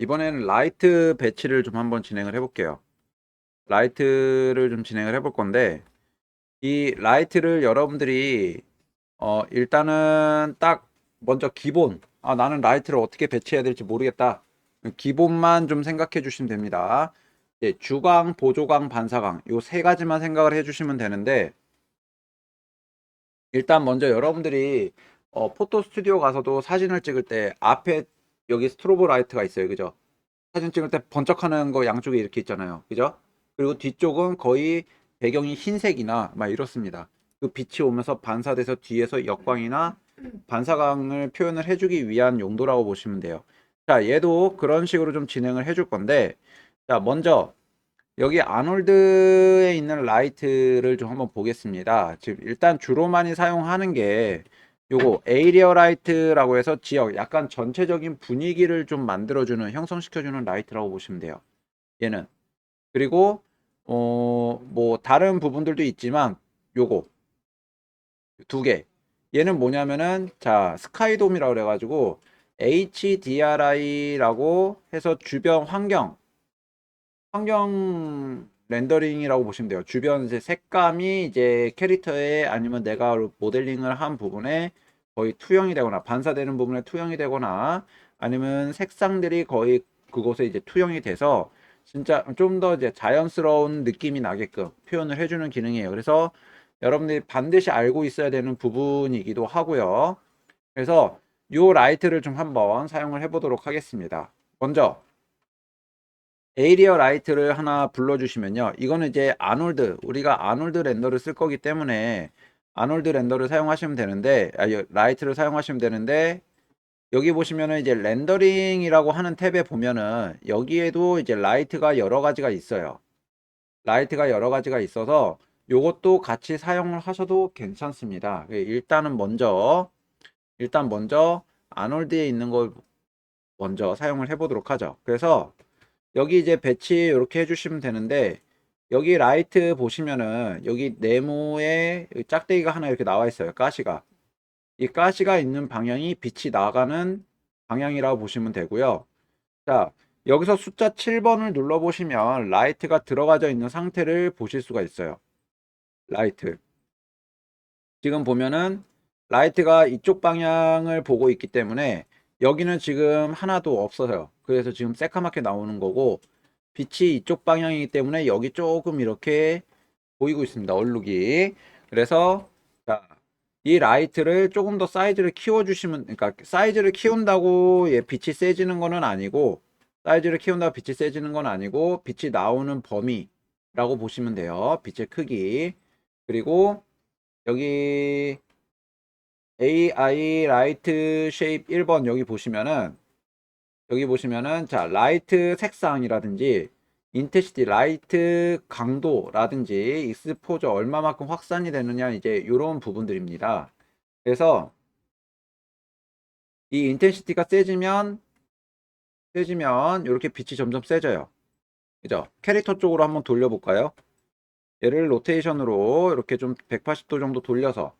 이번에는 라이트 배치를 좀 한번 진행을 해볼게요. 라이트를 좀 진행을 해볼 건데, 이 라이트를 여러분들이, 어, 일단은 딱 먼저 기본, 아, 나는 라이트를 어떻게 배치해야 될지 모르겠다. 기본만 좀 생각해 주시면 됩니다. 예, 주광, 보조광, 반사광, 요 세 가지만 생각을 해 주시면 되는데, 일단 먼저 여러분들이 어, 포토 스튜디오 가서도 사진을 찍을 때 앞에 여기 스트로보 라이트가 있어요. 그죠? 사진 찍을 때 번쩍하는 거 양쪽에 이렇게 있잖아요. 그죠? 그리고 뒤쪽은 거의 배경이 흰색이나 막 이렇습니다. 그 빛이 오면서 반사돼서 뒤에서 역광이나 반사광을 표현을 해주기 위한 용도라고 보시면 돼요. 자, 얘도 그런 식으로 좀 진행을 해줄 건데, 자, 먼저 여기 아놀드에 있는 라이트를 좀 한번 보겠습니다. 지금 일단 주로 많이 사용하는 게 요거 에이리어 라이트라고 해서 지역 약간 전체적인 분위기를 좀 만들어주는 형성시켜주는 라이트라고 보시면 돼요. 얘는 그리고 어 뭐 다른 부분들도 있지만 요거 두 개. 얘는 뭐냐면은 자 스카이돔이라고 그래가지고 HDRI라고 해서 주변 환경 환경 렌더링이라고 보시면 돼요. 주변 이제 색감이 이제 캐릭터에 아니면 내가 모델링을 한 부분에 거의 투영이 되거나 반사되는 부분에 투영이 되거나 아니면 색상들이 거의 그곳에 이제 투영이 돼서 진짜 좀 더 이제 자연스러운 느낌이 나게끔 표현을 해주는 기능이에요. 그래서 여러분들이 반드시 알고 있어야 되는 부분이기도 하고요. 그래서 요 라이트를 좀 한번 사용을 해보도록 하겠습니다. 먼저 에이리어 라이트를 하나 불러주시면요. 이거는 이제 아놀드, 우리가 아놀드 렌더를 쓸 거기 때문에 아놀드 렌더를 사용하시면 되는데, 아, 라이트를 사용하시면 되는데, 여기 보시면은 이제 렌더링이라고 하는 탭에 보면은 여기에도 이제 라이트가 여러 가지가 있어요. 라이트가 여러 가지가 있어서 요것도 같이 사용을 하셔도 괜찮습니다. 예, 일단은 먼저, 일단 먼저 아놀드에 있는 걸 먼저 사용을 해보도록 하죠. 그래서 여기 이제 배치 이렇게 해주시면 되는데 여기 라이트 보시면은 여기 네모에 짝대기가 하나 이렇게 나와 있어요. 가시가. 이 가시가 있는 방향이 빛이 나가는 방향이라고 보시면 되고요. 자, 여기서 숫자 7번을 눌러 보시면 라이트가 들어가져 있는 상태를 보실 수가 있어요. 라이트. 지금 보면은 라이트가 이쪽 방향을 보고 있기 때문에 여기는 지금 하나도 없어요. 그래서 지금 새까맣게 나오는 거고 빛이 이쪽 방향이기 때문에 여기 조금 이렇게 보이고 있습니다. 얼룩이. 그래서 자, 이 라이트를 조금 더 사이즈를 키워 주시면 그러니까 사이즈를 키운다고 예, 빛이 세지는 거는 아니고 사이즈를 키운다고 빛이 세지는 건 아니고 빛이 나오는 범위라고 보시면 돼요. 빛의 크기. 그리고 여기 AI 라이트 쉐입 1번 여기 보시면은 여기 보시면은 자 라이트 색상이라든지 인텐시티 라이트 강도라든지 익스포저 얼마만큼 확산이 되느냐 이제 이런 부분들입니다. 그래서 이 인텐시티가 세지면 세지면 이렇게 빛이 점점 세져요. 그죠? 캐릭터 쪽으로 한번 돌려볼까요? 얘를 로테이션으로 이렇게 좀 180도 정도 돌려서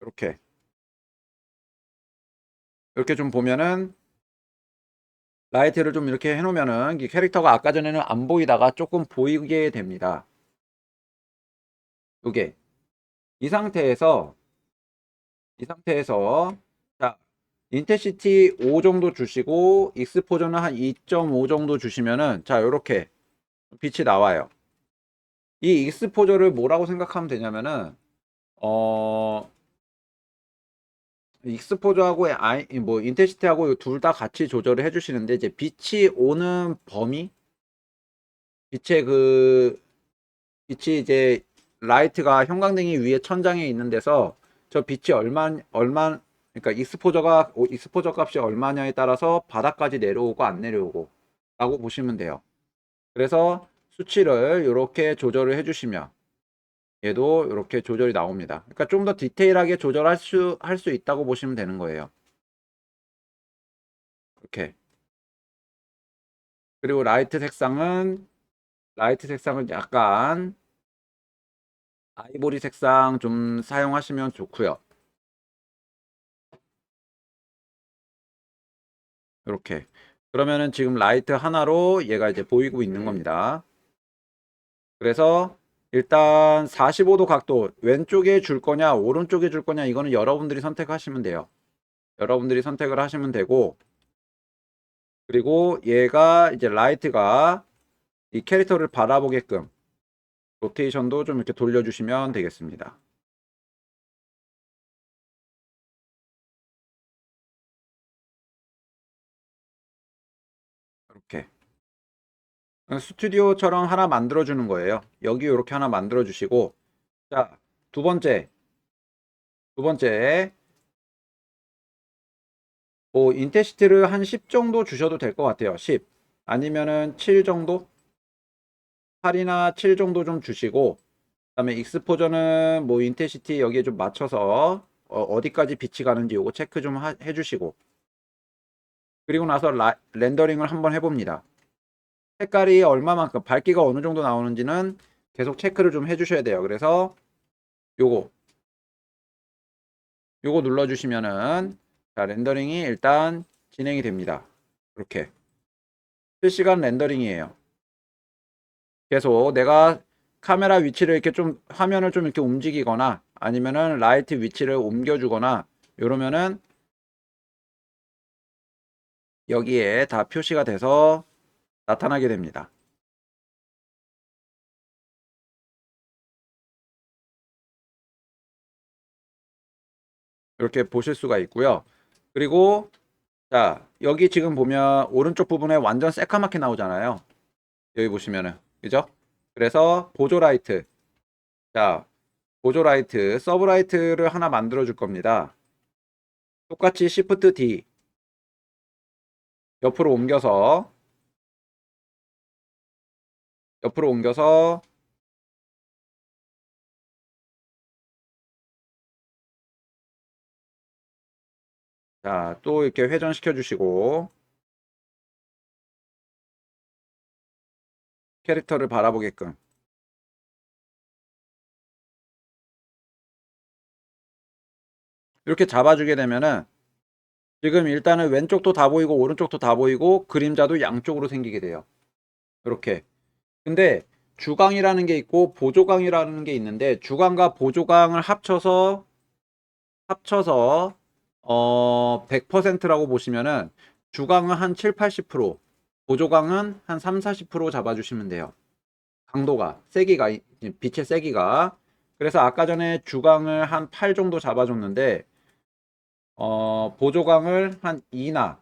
이렇게 이렇게 좀 보면은 라이트를 좀 이렇게 해놓으면은 이 캐릭터가 아까 전에는 안 보이다가 조금 보이게 됩니다. 이게 이 상태에서 이 상태에서 자 인텐시티 5 정도 주시고 익스포저는 한 2.5 정도 주시면은 자 이렇게 빛이 나와요. 이 익스포저를 뭐라고 생각하면 되냐면은 어 익스포저하고 아이 뭐 인텐시티하고 둘 다 같이 조절을 해주시는데 이제 빛이 오는 범위 빛의 그 빛이 이제 라이트가 형광등이 위에 천장에 있는 데서 저 빛이 얼마 얼마 그러니까 익스포저가 익스포저 값이 얼마냐에 따라서 바닥까지 내려오고 안 내려오고 라고 보시면 돼요. 그래서 수치를 이렇게 조절을 해주시면 얘도 이렇게 조절이 나옵니다. 그러니까 좀 더 디테일하게 조절할 수, 할 수 있다고 보시면 되는 거예요. 이렇게. 그리고 라이트 색상은, 라이트 색상은 약간 아이보리 색상 좀 사용하시면 좋고요. 이렇게. 그러면은 지금 라이트 하나로 얘가 이제 보이고 있는 겁니다. 그래서 일단 45도 각도 왼쪽에 줄 거냐 오른쪽에 줄 거냐 이거는 여러분들이 선택하시면 돼요. 여러분들이 선택을 하시면 되고 그리고 얘가 이제 라이트가 이 캐릭터를 바라보게끔 로테이션도 좀 이렇게 돌려주시면 되겠습니다. 이렇게 스튜디오처럼 하나 만들어 주는 거예요. 여기 이렇게 하나 만들어 주시고 자, 두 번째 두 번째 뭐 인테시티를 한 10 정도 주셔도 될 것 같아요. 10 아니면은 7 정도 8이나 7 정도 좀 주시고 그다음에 익스포저는 뭐 인테시티 여기에 좀 맞춰서 어, 디까지 빛이 가는지 요거 체크 좀 하- 해주시고 그리고 나서 라, 렌더링을 한번 해 봅니다. 색깔이 얼마만큼 밝기가 어느 정도 나오는지는 계속 체크를 좀 해주셔야 돼요. 그래서 요거 요거 눌러주시면은 자 렌더링이 일단 진행이 됩니다. 이렇게 실시간 렌더링이에요. 계속 내가 카메라 위치를 이렇게 좀 화면을 좀 이렇게 움직이거나 아니면은 라이트 위치를 옮겨주거나 이러면은 여기에 다 표시가 돼서 나타나게 됩니다. 이렇게 보실 수가 있고요. 그리고 자 여기 지금 보면 오른쪽 부분에 완전 새까맣게 나오잖아요. 여기 보시면은 그죠? 그래서 보조 라이트 자 보조 라이트 서브 라이트를 하나 만들어 줄 겁니다. 똑같이 Shift D 옆으로 옮겨서 옆으로 옮겨서 자, 또 이렇게 회전시켜 주시고 캐릭터를 바라보게끔 이렇게 잡아주게 되면은 지금 일단은 왼쪽도 다 보이고 오른쪽도 다 보이고 그림자도 양쪽으로 생기게 돼요. 이렇게. 근데 주광이라는 게 있고 보조광이라는 게 있는데 주광과 보조광을 합쳐서 합쳐서 어 100%라고 보시면은 주광은 한 7, 80%, 보조광은 한 3, 40% 잡아 주시면 돼요. 강도가 세기가 빛의 세기가 그래서 아까 전에 주광을 한 8 정도 잡아 줬는데 어, 보조광을 한 2나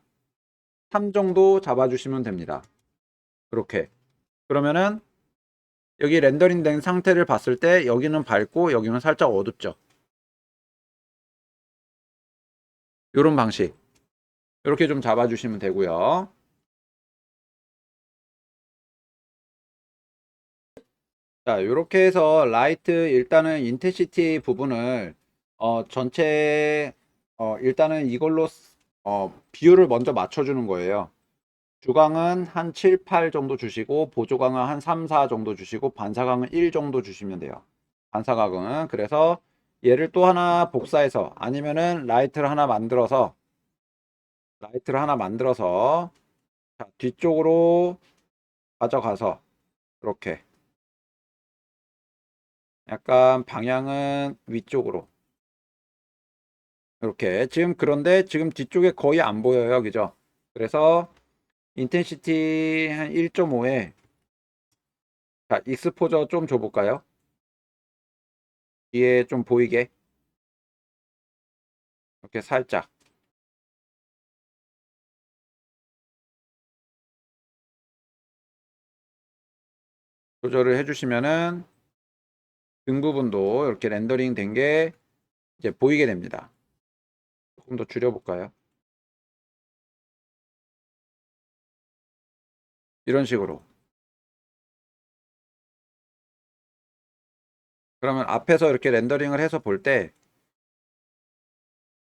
3 정도 잡아 주시면 됩니다. 그렇게 그러면은 여기 렌더링 된 상태를 봤을 때 여기는 밝고 여기는 살짝 어둡죠. 이런 방식 이렇게 좀 잡아주시면 되고요. 자, 이렇게 해서 라이트 일단은 인텐시티 부분을 어, 전체 어, 일단은 이걸로 어, 비율을 먼저 맞춰주는 거예요. 주광은 한 7, 8 정도 주시고 보조광은 한 3, 4 정도 주시고 반사광은 1 정도 주시면 돼요. 반사광은 그래서 얘를 또 하나 복사해서 아니면은 라이트를 하나 만들어서 라이트를 하나 만들어서 자, 뒤쪽으로 가져가서 이렇게 약간 방향은 위쪽으로 이렇게 지금 그런데 지금 뒤쪽에 거의 안 보여요 그죠 그래서 인텐시티 한 1.5에 자 익스포저 좀 줘볼까요 뒤에 좀 보이게 이렇게 살짝 조절을 해주시면은 등 부분도 이렇게 렌더링 된 게 이제 보이게 됩니다. 조금 더 줄여볼까요? 이런 식으로. 그러면 앞에서 이렇게 렌더링을 해서 볼 때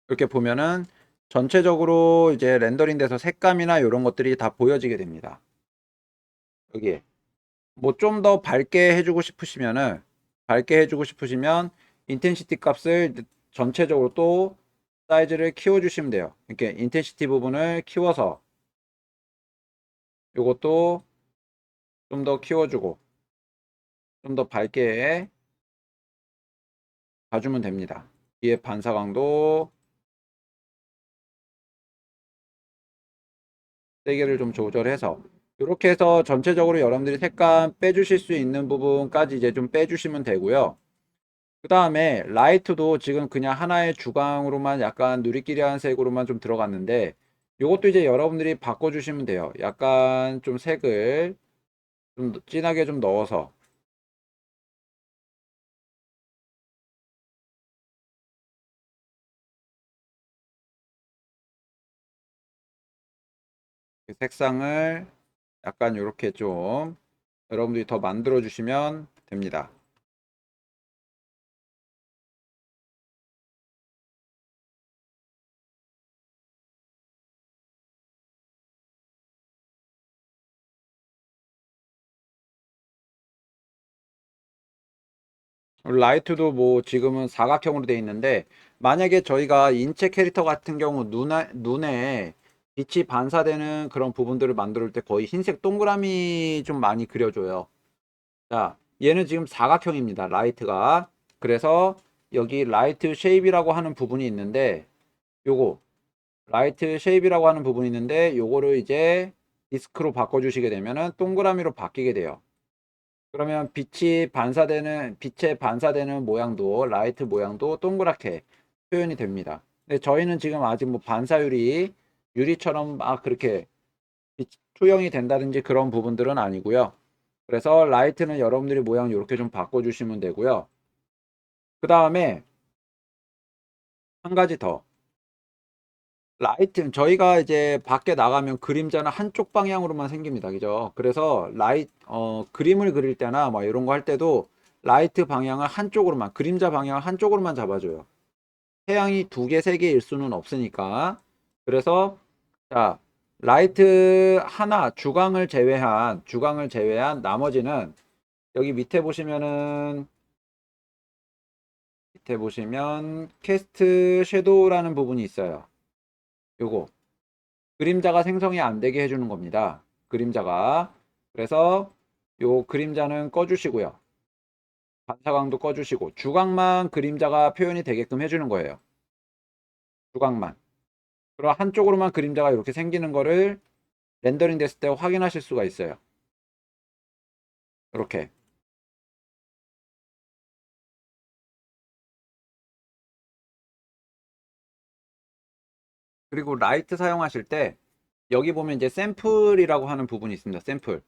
이렇게 보면은 전체적으로 이제 렌더링 돼서 색감이나 이런 것들이 다 보여지게 됩니다. 여기에 뭐 좀 더 밝게 해주고 싶으시면은 밝게 해주고 싶으시면 인텐시티 값을 전체적으로 또 사이즈를 키워주시면 돼요. 이렇게 인텐시티 부분을 키워서 요것도 좀 더 키워주고 좀 더 밝게 봐주면 됩니다. 뒤에 반사광도 세게를 좀 조절해서 이렇게 해서 전체적으로 여러분들이 색감 빼주실 수 있는 부분까지 이제 좀 빼주시면 되고요. 그 다음에 라이트도 지금 그냥 하나의 주광으로만 약간 누리끼리한 색으로만 좀 들어갔는데 이것도 이제 여러분들이 바꿔주시면 돼요. 약간 좀 색을 좀 진하게 좀 넣어서 그 색상을 약간 이렇게 좀 여러분들이 더 만들어 주시면 됩니다. 라이트도 뭐 지금은 사각형으로 되어 있는데 만약에 저희가 인체 캐릭터 같은 경우 눈에, 눈에 빛이 반사되는 그런 부분들을 만들 때 거의 흰색 동그라미 좀 많이 그려줘요. 자, 얘는 지금 사각형입니다. 라이트가. 그래서 여기 라이트 쉐입이라고 하는 부분이 있는데 요거 라이트 쉐입이라고 하는 부분이 있는데 요거를 이제 디스크로 바꿔주시게 되면은 동그라미로 바뀌게 돼요. 그러면 빛이 반사되는 빛에 반사되는 모양도 라이트 모양도 동그랗게 표현이 됩니다. 근데 저희는 지금 아직 뭐 반사율이 유리처럼 막 그렇게 빛 투영이 된다든지 그런 부분들은 아니고요. 그래서 라이트는 여러분들이 모양 이렇게 좀 바꿔주시면 되고요. 그 다음에 한 가지 더 라이트 저희가 이제 밖에 나가면 그림자는 한쪽 방향으로만 생깁니다. 그죠? 그래서 라이 어 그림을 그릴 때나 뭐 이런 거 할 때도 라이트 방향을 한쪽으로만 그림자 방향을 한쪽으로만 잡아줘요. 태양이 두 개, 세 개일 수는 없으니까. 그래서 자 라이트 하나 주광을 제외한 주광을 제외한 나머지는 여기 밑에 보시면은 밑에 보시면 캐스트 섀도우라는 부분이 있어요. 요거 그림자가 생성이 안 되게 해주는 겁니다. 그림자가 그래서 요 그림자는 꺼주시고요. 반사광도 꺼주시고 주광만 그림자가 표현이 되게끔 해주는 거예요. 주광만. 그럼 한쪽으로만 그림자가 이렇게 생기는 거를 렌더링 됐을 때 확인하실 수가 있어요. 이렇게. 그리고 라이트 사용하실 때 여기 보면 이제 샘플이라고 하는 부분이 있습니다. 샘플.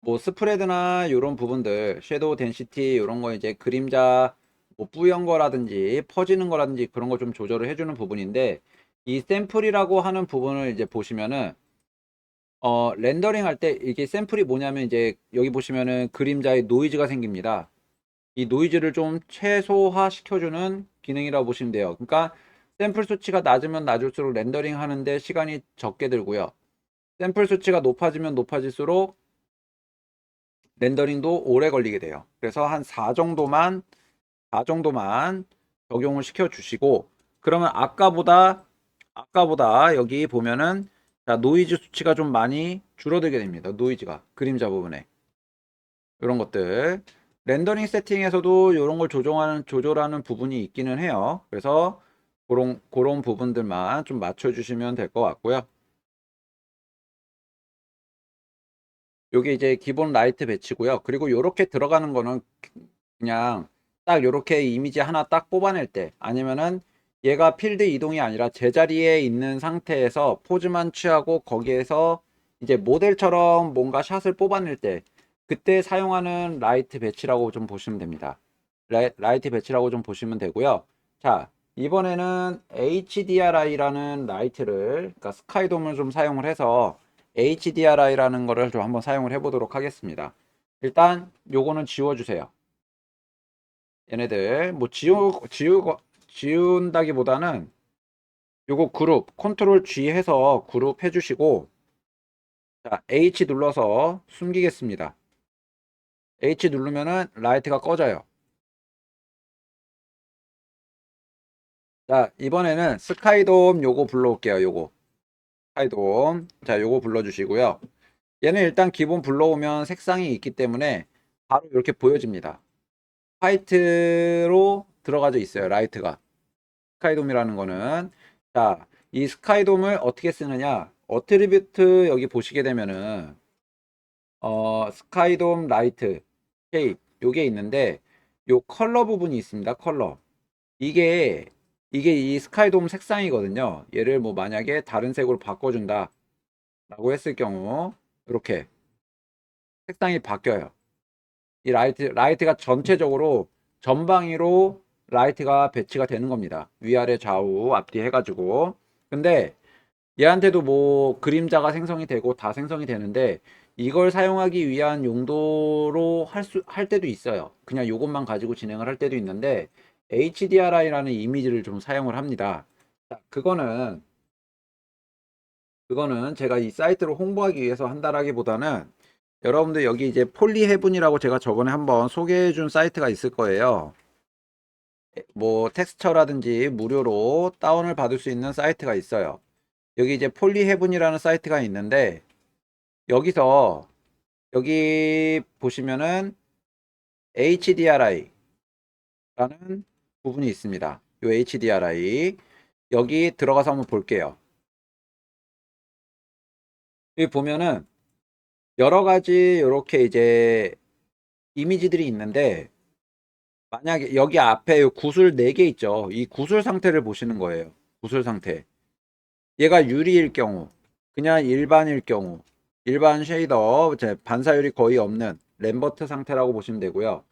뭐 스프레드나 이런 부분들, 섀도우 덴시티 이런 거 이제 그림자 뭐 뿌연 거라든지 퍼지는 거라든지 그런 거 좀 조절을 해주는 부분인데 이 샘플이라고 하는 부분을 이제 보시면은 어 렌더링 할 때 이게 샘플이 뭐냐면 이제 여기 보시면은 그림자에 노이즈가 생깁니다. 이 노이즈를 좀 최소화 시켜주는 기능이라고 보시면 돼요. 그러니까 샘플 수치가 낮으면 낮을수록 렌더링 하는데 시간이 적게 들고요. 샘플 수치가 높아지면 높아질수록 렌더링도 오래 걸리게 돼요. 그래서 한 4 정도만 4 정도만 적용을 시켜 주시고 그러면 아까보다 아까보다 여기 보면은 자, 노이즈 수치가 좀 많이 줄어들게 됩니다. 노이즈가 그림자 부분에 이런 것들 렌더링 세팅에서도 이런 걸 조정하는 조절하는 부분이 있기는 해요. 그래서 그런 그런 부분들만 좀 맞춰 주시면 될 것 같고요. 요게 이제 기본 라이트 배치고요. 그리고 요렇게 들어가는 거는 그냥 딱 요렇게 이미지 하나 딱 뽑아낼 때 아니면은 얘가 필드 이동이 아니라 제자리에 있는 상태에서 포즈만 취하고 거기에서 이제 모델처럼 뭔가 샷을 뽑아낼 때 그때 사용하는 라이트 배치라고 좀 보시면 됩니다. 라이, 라이트 배치라고 좀 보시면 되고요. 자, 이번에는 HDRI라는 라이트를, 그러니까 스카이돔을 좀 사용을 해서 HDRI라는 거를 좀 한번 사용을 해보도록 하겠습니다. 일단 요거는 지워주세요. 얘네들 뭐 지우 지우 지운다기보다는 요거 그룹 컨트롤 G 해서 그룹 해주시고 자 H 눌러서 숨기겠습니다. H 누르면은 라이트가 꺼져요. 자 이번에는 스카이돔 요거 불러올게요. 요거 스카이돔 자 요거 불러주시고요. 얘는 일단 기본 불러오면 색상이 있기 때문에 바로 이렇게 보여집니다. 화이트로 들어가져 있어요. 라이트가. 스카이돔이라는 거는 자, 이 스카이돔을 어떻게 쓰느냐? 어트리뷰트 여기 보시게 되면은 어, 스카이돔 라이트 쉐입 요게 있는데 요 컬러 부분이 있습니다. 컬러. 이게 이게 이 스카이돔 색상이거든요. 얘를 뭐 만약에 다른 색으로 바꿔준다 라고 했을 경우 이렇게 색상이 바뀌어요. 이 라이트 라이트가 전체적으로 전방위로 라이트가 배치가 되는 겁니다. 위아래 좌우 앞뒤 해가지고. 근데 얘한테도 뭐 그림자가 생성이 되고 다 생성이 되는데 이걸 사용하기 위한 용도로 할 수, 할 때도 있어요. 그냥 요것만 가지고 진행을 할 때도 있는데 HDRI라는 이미지를 좀 사용을 합니다. 자, 그거는 그거는 제가 이 사이트를 홍보하기 위해서 한다라기보다는 여러분들 여기 이제 폴리헤븐이라고 제가 저번에 한번 소개해 준 사이트가 있을 거예요. 뭐 텍스처라든지 무료로 다운을 받을 수 있는 사이트가 있어요. 여기 이제 폴리헤븐이라는 사이트가 있는데 여기서 여기 보시면은 HDRI 라는 부분이 있습니다. 요 HDRI 여기 들어가서 한번 볼게요. 여기 보면은 여러 가지 이렇게 이제 이미지들이 있는데 만약에 여기 앞에 요 구슬 4개 있죠. 이 구슬 상태를 보시는 거예요. 구슬 상태. 얘가 유리일 경우, 그냥 일반일 경우, 일반 쉐이더, 반사율이 거의 없는 램버트 상태라고 보시면 되고요.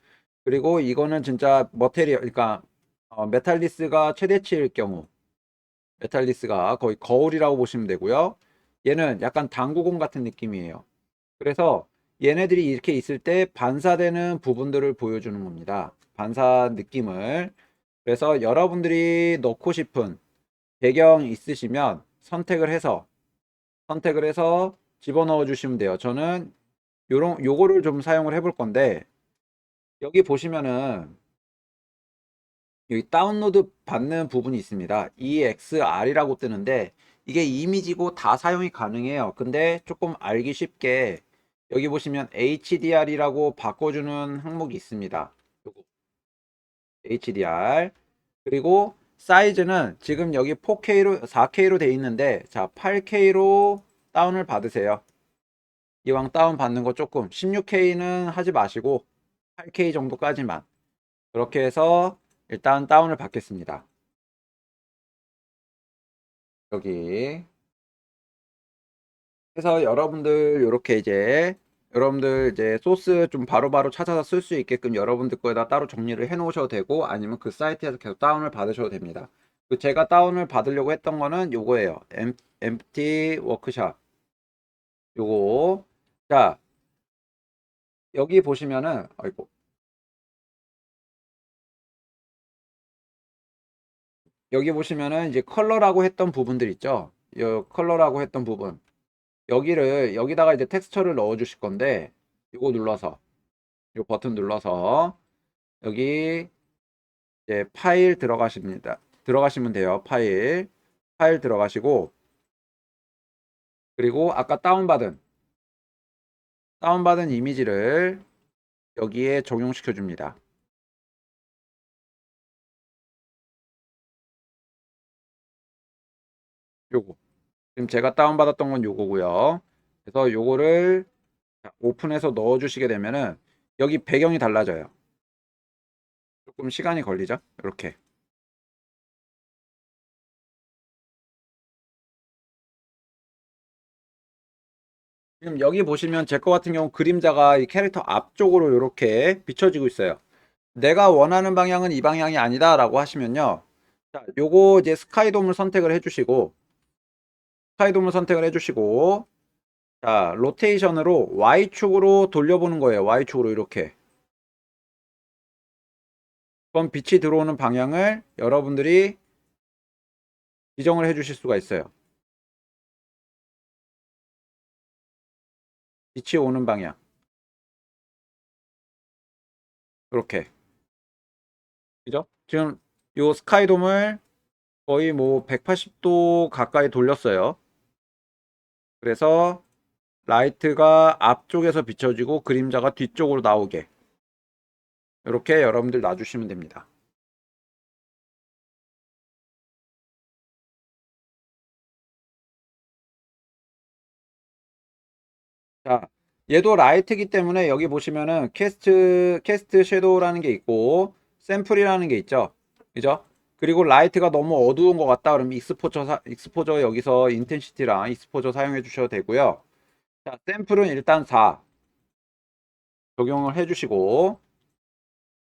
그리고 이거는 진짜 머테리얼, 그러니까 어, 메탈리스가 최대치일 경우, 메탈리스가 거의 거울이라고 보시면 되고요. 얘는 약간 당구공 같은 느낌이에요. 그래서 얘네들이 이렇게 있을 때 반사되는 부분들을 보여주는 겁니다. 반사 느낌을. 그래서 여러분들이 넣고 싶은 배경 있으시면 선택을 해서 선택을 해서 집어넣어 주시면 돼요. 저는 요런 요거를 좀 사용을 해볼 건데 여기 보시면은 여기 다운로드 받는 부분이 있습니다. EXR이라고 뜨는데 이게 이미지고 다 사용이 가능해요. 근데 조금 알기 쉽게 여기 보시면 HDR이라고 바꿔주는 항목이 있습니다. HDR 그리고 사이즈는 지금 여기 4K로 4K로 돼 있는데 자 8K로 다운을 받으세요. 이왕 다운 받는 거 조금 16K는 하지 마시고 8K 정도까지만 그렇게 해서 일단 다운을 받겠습니다. 여기 그래서 여러분들 이렇게 이제 여러분들 이제 소스 좀 바로바로 찾아서 쓸 수 있게끔 여러분들 거에다 따로 정리를 해 놓으셔도 되고 아니면 그 사이트에서 계속 다운을 받으셔도 됩니다. 그 제가 다운을 받으려고 했던 거는 요거예요. 엠, 엠프티 워크샵. 요거. 자, 여기 보시면은 아이고. 여기 보시면은 이제 컬러라고 했던 부분들 있죠. 요 컬러라고 했던 부분. 여기를 여기다가 이제 텍스처를 넣어 주실 건데 이거 눌러서 이 버튼 눌러서 여기 이제 파일 들어가십니다. 들어가시면 돼요. 파일 파일 들어가시고 그리고 아까 다운받은 다운받은 이미지를 여기에 적용시켜 줍니다. 요거 지금 제가 다운받았던 건 요거고요. 그래서 요거를 오픈해서 넣어 주시게 되면은 여기 배경이 달라져요. 조금 시간이 걸리죠? 이렇게. 지금 여기 보시면 제 거 같은 경우 그림자가 이 캐릭터 앞쪽으로 이렇게 비춰지고 있어요. 내가 원하는 방향은 이 방향이 아니다 라고 하시면요. 자, 요거 이제 스카이돔을 선택을 해주시고 스카이돔을 선택을 해주시고 자 로테이션으로 Y축으로 돌려보는 거예요. Y축으로 이렇게 그럼 빛이 들어오는 방향을 여러분들이 지정을 해주실 수가 있어요. 빛이 오는 방향 이렇게 그죠? 지금 요 스카이돔을 거의 뭐 180도 가까이 돌렸어요. 그래서 라이트가 앞쪽에서 비춰지고 그림자가 뒤쪽으로 나오게 이렇게 여러분들 놔주시면 됩니다. 자, 얘도 라이트이기 때문에 여기 보시면은 캐스트 캐스트 섀도우라는 게 있고 샘플이라는 게 있죠. 그죠? 그리고 라이트가 너무 어두운 것 같다 그러면 익스포저 사, 익스포저 여기서 인텐시티랑 익스포저 사용해 주셔도 되고요. 자, 샘플은 일단 4 적용을 해 주시고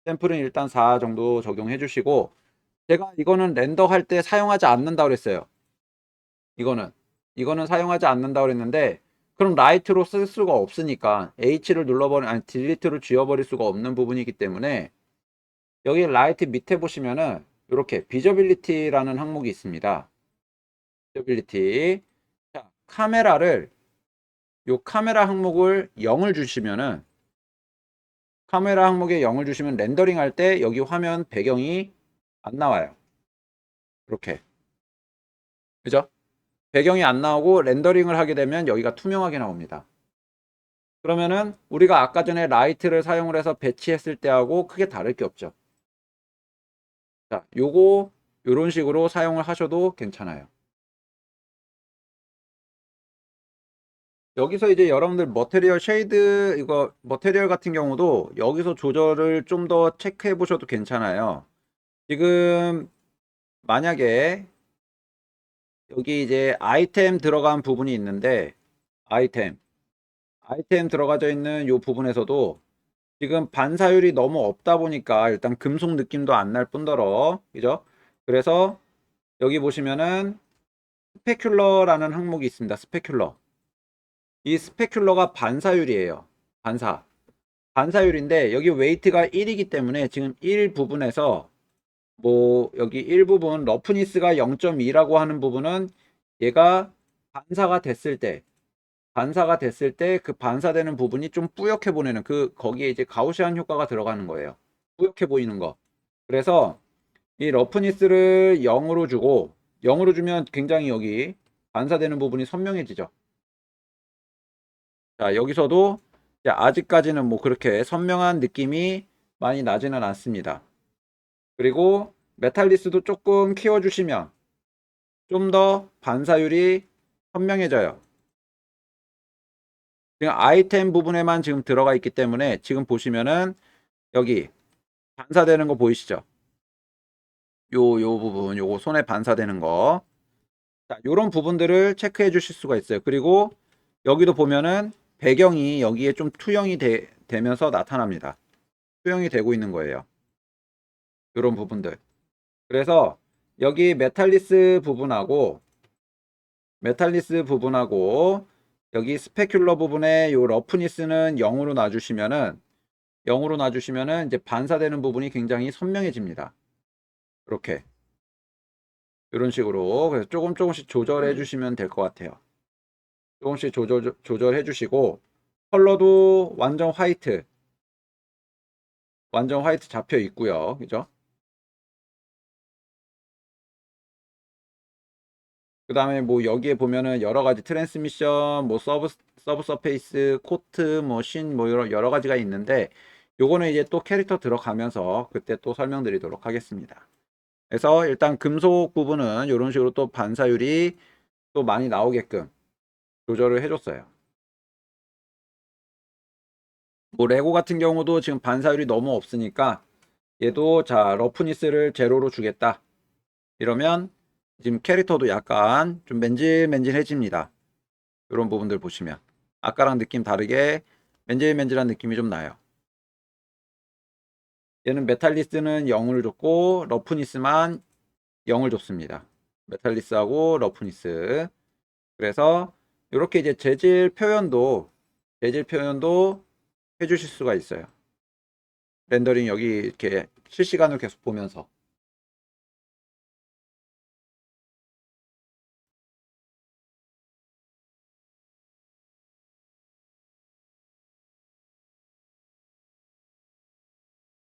샘플은 일단 4 정도 적용해 주시고 제가 이거는 렌더 할 때 사용하지 않는다 그랬어요. 이거는 이거는 사용하지 않는다 그랬는데 그럼 라이트로 쓸 수가 없으니까 H를 눌러버리 아니 딜리트를 지워버릴 수가 없는 부분이기 때문에 여기 라이트 밑에 보시면은 이렇게 비저빌리티라는 항목이 있습니다. 비저빌리티 자 카메라를 요 카메라 항목을 0을 주시면은 카메라 항목에 0을 주시면 렌더링 할 때 여기 화면 배경이 안 나와요. 이렇게 그죠? 배경이 안 나오고 렌더링을 하게 되면 여기가 투명하게 나옵니다. 그러면은 우리가 아까 전에 라이트를 사용을 해서 배치했을 때하고 크게 다를 게 없죠. 자, 요거 요런 식으로 사용을 하셔도 괜찮아요. 여기서 이제 여러분들 머테리얼 쉐이드 이거 머테리얼 같은 경우도 여기서 조절을 좀 더 체크해 보셔도 괜찮아요. 지금 만약에 여기 이제 아이템 들어간 부분이 있는데 아이템 아이템 들어가져 있는 이 부분에서도 지금 반사율이 너무 없다 보니까 일단 금속 느낌도 안 날 뿐더러 그죠? 그래서 여기 보시면은 스페큘러라는 항목이 있습니다. 스페큘러 이 스페큘러가 반사율이에요. 반사 반사율인데 여기 웨이트가 1이기 때문에 지금 1 부분에서 뭐 여기 일부분 러프니스가 0.2라고 하는 부분은 얘가 반사가 됐을 때 반사가 됐을 때 그 반사되는 부분이 좀 뿌옇게 보내는 그 거기에 이제 가우시안 효과가 들어가는 거예요. 뿌옇게 보이는 거. 그래서 이 러프니스를 0으로 주고 0으로 주면 굉장히 여기 반사되는 부분이 선명해지죠. 자, 여기서도 아직까지는 뭐 그렇게 선명한 느낌이 많이 나지는 않습니다. 그리고 메탈리스도 조금 키워주시면 좀 더 반사율이 선명해져요. 지금 아이템 부분에만 지금 들어가 있기 때문에 지금 보시면은 여기 반사되는 거 보이시죠? 요, 요 부분, 요거 손에 반사되는 거. 자, 요런 부분들을 체크해 주실 수가 있어요. 그리고 여기도 보면은 배경이 여기에 좀 투영이 되, 되면서 나타납니다. 투영이 되고 있는 거예요. 이런 부분들. 그래서 여기 메탈리스 부분하고 메탈리스 부분하고 여기 스페큘러 부분에 요 러프니스는 0으로 놔주시면은 0으로 놔주시면은 이제 반사되는 부분이 굉장히 선명해집니다. 이렇게 이런 식으로 그래서 조금 조금씩 조절해 주시면 될 것 같아요. 조금씩 조절 조절해 주시고 컬러도 완전 화이트 완전 화이트 잡혀 있고요. 그죠? 그 다음에 뭐 여기에 보면은 여러 가지 트랜스미션, 뭐 서브, 서브 서페이스, 코트, 뭐 신, 뭐 여러, 여러 가지가 있는데 요거는 이제 또 캐릭터 들어가면서 그때 또 설명드리도록 하겠습니다. 그래서 일단 금속 부분은 이런 식으로 또 반사율이 또 많이 나오게끔 조절을 해줬어요. 뭐 레고 같은 경우도 지금 반사율이 너무 없으니까 얘도 자 러프니스를 제로로 주겠다. 이러면 지금 캐릭터도 약간 좀 맨질맨질해집니다. 이런 부분들 보시면 아까랑 느낌 다르게 맨질맨질한 느낌이 좀 나요. 얘는 메탈리스는 0을 줬고 러프니스만 0을 줬습니다. 메탈리스하고 러프니스. 그래서 이렇게 이제 재질 표현도 재질 표현도 해주실 수가 있어요. 렌더링 여기 이렇게 실시간으로 계속 보면서